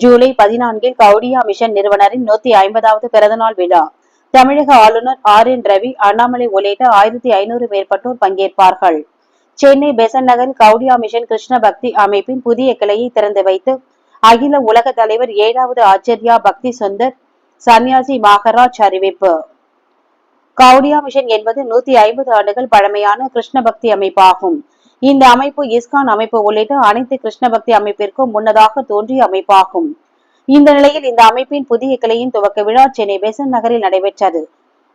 July பதினான்கில் Kaudiya mission நிறுவனரின் நூத்தி ஐம்பதாவது பிறந்தநாள் விழா. தமிழக ஆளுநர் ஆர் என் ரவி அண்ணாமலை உள்ளிட்ட ஆயிரத்தி ஐநூறு மேற்பட்டோர் பங்கேற்பார்கள். சென்னை பெசன் நகரில் கவுடியா மிஷன் கிருஷ்ண பக்தி அமைப்பின் புதிய கிளையை திறந்து வைத்து அகில உலக தலைவர் ஏழாவது ஆச்சரியா பக்தி சுந்தர் சன்னியாசி மாகராஜ் அறிவிப்பு. கவுடியா மிஷன் என்பது நூத்தி ஐம்பது ஆண்டுகள் பழமையான கிருஷ்ண பக்தி அமைப்பாகும். இந்த அமைப்பு இஸ்கான் அமைப்பு உள்ளிட்ட அனைத்து கிருஷ்ண பக்தி அமைப்பிற்கும் முன்னதாக தோன்றிய அமைப்பாகும். இந்த நிலையில் இந்த அமைப்பின் புதிய கிளையின் துவக்க விழா சென்னை பெசன் நகரில் நடைபெற்றது.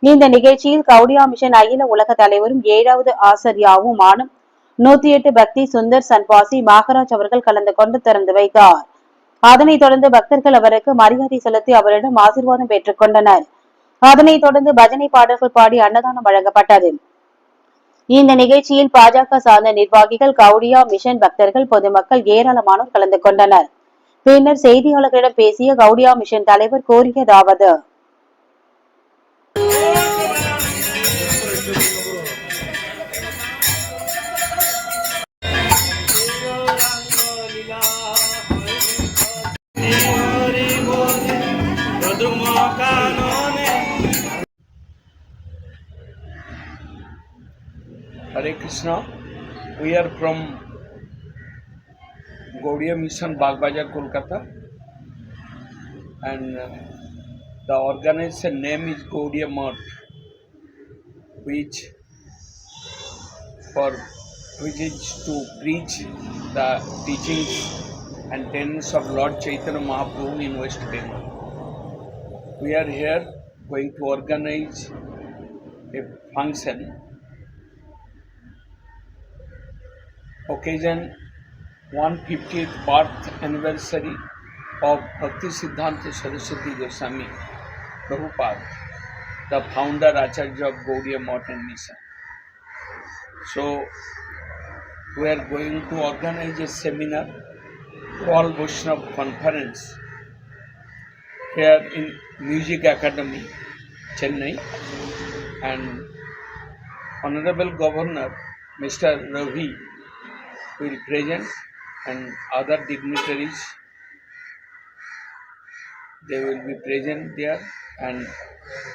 இந்த நிகழ்ச்சியில் கவுடியா மிஷன் அகில உலக தலைவரும் ஏழாவது ஆசிரியாவுமான நூத்தி எட்டு பக்தி சுந்தர் சன்பாசி மாகராஜ் அவர்கள் கலந்து கொண்டு திறந்து வைத்தார். அதனைத் தொடர்ந்து பக்தர்கள் அவருக்கு மரியாதை செலுத்தி அவரிடம் ஆசீர்வாதம் பெற்றுக் கொண்டனர். அதனைத் தொடர்ந்து பஜனை பாடல்கள் பாடி அன்னதானம் வழங்கப்பட்டது. இந்த நிகழ்ச்சியில் பாஜக சார்ந்த நிர்வாகிகள் கவுடியா மிஷன் பக்தர்கள் பொதுமக்கள் ஏராளமானோர் கலந்து கொண்டனர். பின்னர் செய்தியாளர்களிடம் பேசிய கவுடியா மிஷன் தலைவர் கோரியதாவது Krishna. We are from Gaudiya Mission Bagbajar, Kolkata. And uh, the organization name is Gaudiya Math, which for which is to preach the teachings and tenets of Lord Chaitanya Mahaprabhu in West Bengal. We are here going to organize a function occasion 150th birth anniversary of Bhakti Siddhanta Saraswati Goswami Prabhupada, the founder Acharya of Gaudiya and Mission. So, we are going to organize a seminar, World Vaishnava Conference, here in Music Academy, Chennai, and Honorable Governor Mr. Ravi will be present and other dignitaries they will be present there and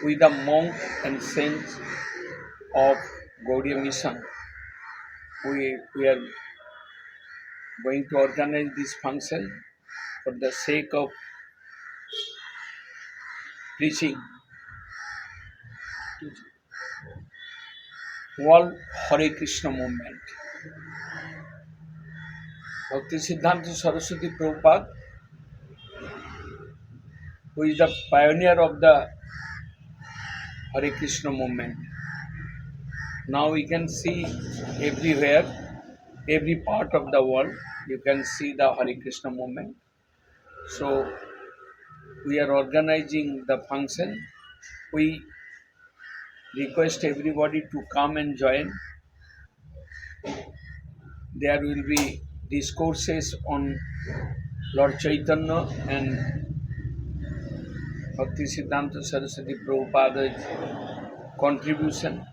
with the monk and saints of Gaudiya Mission we, we are going to organize this function for the sake of preaching World Hare Krishna movement. Siddhanta Saraswati Prabhupada, who is the pioneer of the Hare Krishna movement. Now we can see everywhere, every part of the world, you can see the Hare Krishna movement. So we are organizing the function. We request everybody to come and join. There will be discourses on Lord Chaitanya and Bhakti Siddhanta Saraswati Prabhupada's contribution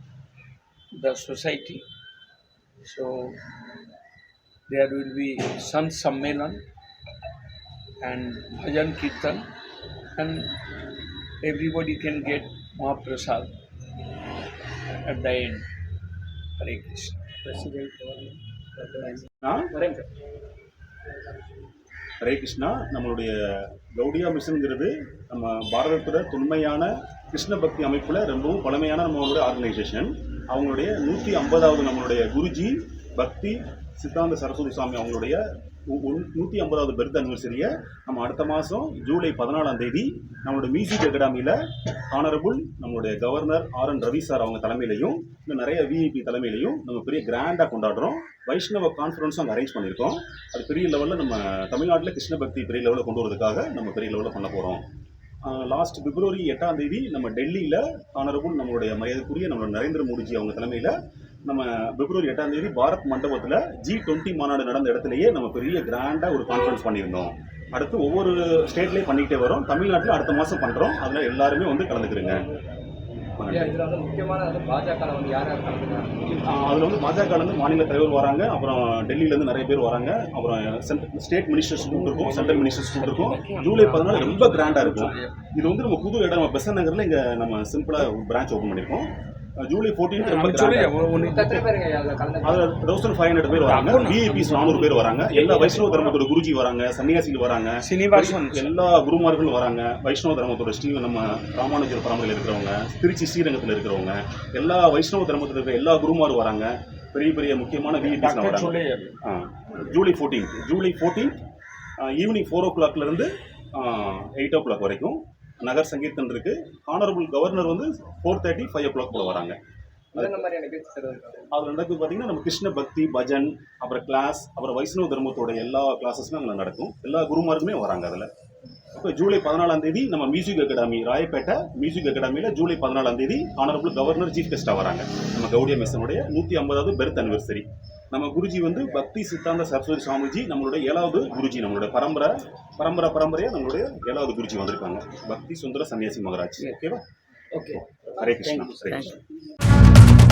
to the society. So there will be Sant Sammelan and Bhajan Kirtan and everybody can get Mahaprasad at the end. Hare Krishna. ஆ? ஹரே கிருஷ்ணா. நம்மளுடைய கௌடியா மிஷன்ங்கிறது நம்ம பாரதத்தோட தொன்மையான கிருஷ்ண பக்தி அமைப்பில் ரொம்பவும் பழமையான நம்மளுடைய organisation அவங்களுடைய நூற்றி ஐம்பதாவது நம்மளுடைய குருஜி பக்தி சித்தாந்த சரஸ்வதி சுவாமி அவங்களுடைய நூற்றி ஐம்பதாவது பெர்த் அனிவர்சரியை நம்ம அடுத்த மாதம் ஜூலை பதினாலாம் தேதி நம்மளோட மியூசிக் அகாடமியில் ஆனரபுள் நம்மளுடைய governor R N Ravi sir அவங்க தலைமையிலையும் இன்னும் நிறைய விஐபி தலைமையிலையும் நம்ம பெரிய கிராண்டாக கொண்டாடுறோம். வைஷ்ணவ கான்ஃபரன்ஸும் அங்கே அரேஞ்ச் பண்ணியிருக்கோம். அது பெரிய லெவலில் நம்ம தமிழ்நாட்டில் கிருஷ்ண பக்தி பெரிய லெவலில் கொண்டு வரதுக்காக நம்ம பெரிய லெவலில் பண்ண போகிறோம் லாஸ்ட் பிப்ரவரி எட்டாம் தேதி நம்ம டெல்லியில் ஆனரபுள் நம்மளுடைய மரியாதைக்குரிய நம்மளோட நரேந்திர மோடிஜி அவங்க தலைமையில் நம்ம பிப்ரவரி எட்டாம் தேதி பாரத் மண்டபத்தில் ஜி டுவெண்ட்டி மாநாடு நடந்த இடத்துலயே நம்ம பெரிய கிராண்டாக ஒரு கான்ஃபரன்ஸ் பண்ணியிருந்தோம். அடுத்து ஒவ்வொரு ஸ்டேட்லேயும் பண்ணிக்கிட்டே வரோம். தமிழ்நாட்டில் அடுத்த மாதம் பண்ணுறோம் அதில் எல்லாருமே வந்து கலந்துக்கிறங்க. அதுல வந்து பாஜக இருந்து மாநில தலைவர் வராங்க. அப்புறம் டெல்லியில இருந்து நிறைய பேர் வராங்க. அப்புறம் ஸ்டேட் மினிஸ்டர்ஸ் இருக்கும் சென்ட்ரல் மினிஸ்டர்ஸ் இருக்கும். ஜூலை பதினாலு ரொம்ப கிராண்டா இருக்கும். இது வந்து நம்ம புது இடம் பெசன் நகர்ல இங்க நம்ம சிம்பிளா பிரான்ச் ஓபன் பண்ணிருக்கோம் அஹ் ஜூலை 14 ரொம்ப Actually, கிராண்டா only எத்தனை பேருங்க அதுல கலந்து அதுல தௌசண்ட் ஃபைவ் ஹண்ட்ரட் பேர் வராங்க. விஐபிஸ் நானூறு பேர் வராங்க. எல்லா வைஷ்ணவ தர்மத்தோட குருஜி வராங்க சன்னியாசிகள் வராங்க. எல்லா குருமார்களும் வராங்க. வைஷ்ணவ தர்மத்தோட ஸ்ரீ நம்ம ராமானுஜர் பரம்பரையில் இருக்கிறவங்க திருச்சி ஸ்ரீரங்கத்தில் இருக்கிறவங்க எல்லா வைஷ்ணவ தர்மத்தில் இருக்கிற எல்லா குருமாரும் வராங்க. பெரிய பெரிய முக்கியமான விஐபிஸ். வராங்க. July fourteen July fourteen evening four ஓ கிளாக்லேருந்து எயிட் ஓ கிளாக் வரைக்கும் நகர் சங்கீர்த்தன் இருக்கு. ஆனரபிள் கவர்னர் வந்து four thirty five o'clock போல வராங்க. அதில் நடக்குது பார்த்தீங்கன்னா நம்ம கிருஷ்ண பக்தி பஜன் அப்புறம் கிளாஸ் அப்புறம் வைஷ்ணவ தர்மத்தோட எல்லா கிளாஸஸுமே அங்கே நடக்கும். எல்லா குருமாருக்குமே வராங்க அதில். இப்போ ஜூலை பதினாலாம் தேதி நம்ம மியூசிக் அகாடமி ராயப்பேட்டை மியூசிக் அகாடமியில் ஜூலை பதினாலாம் தேதி ஆனரபிள் கவர்னர் சீஃப் கெஸ்ட்டாக வராங்க. நம்ம கௌடிய மிஷனுடைய நூற்றி ஐம்பதாவது பெர்த் அனிவர்சரி நம்ம குருஜி வந்து பக்தி சித்தாந்த சரஸ்வதி சுவாமிஜி நம்மளுடைய ஏழாவது குருஜி நம்மளுடைய பரம்பரை பரம்பரை பரம்பரையாக நம்மளுடைய ஏழாவது குருஜி வந்திருக்காங்க. பக்தி சுந்தர சன்னியாசி மகராஜ். ஓகேவா? ஓகே ஹரே கிருஷ்ணா. ஹரே கிருஷ்ணா.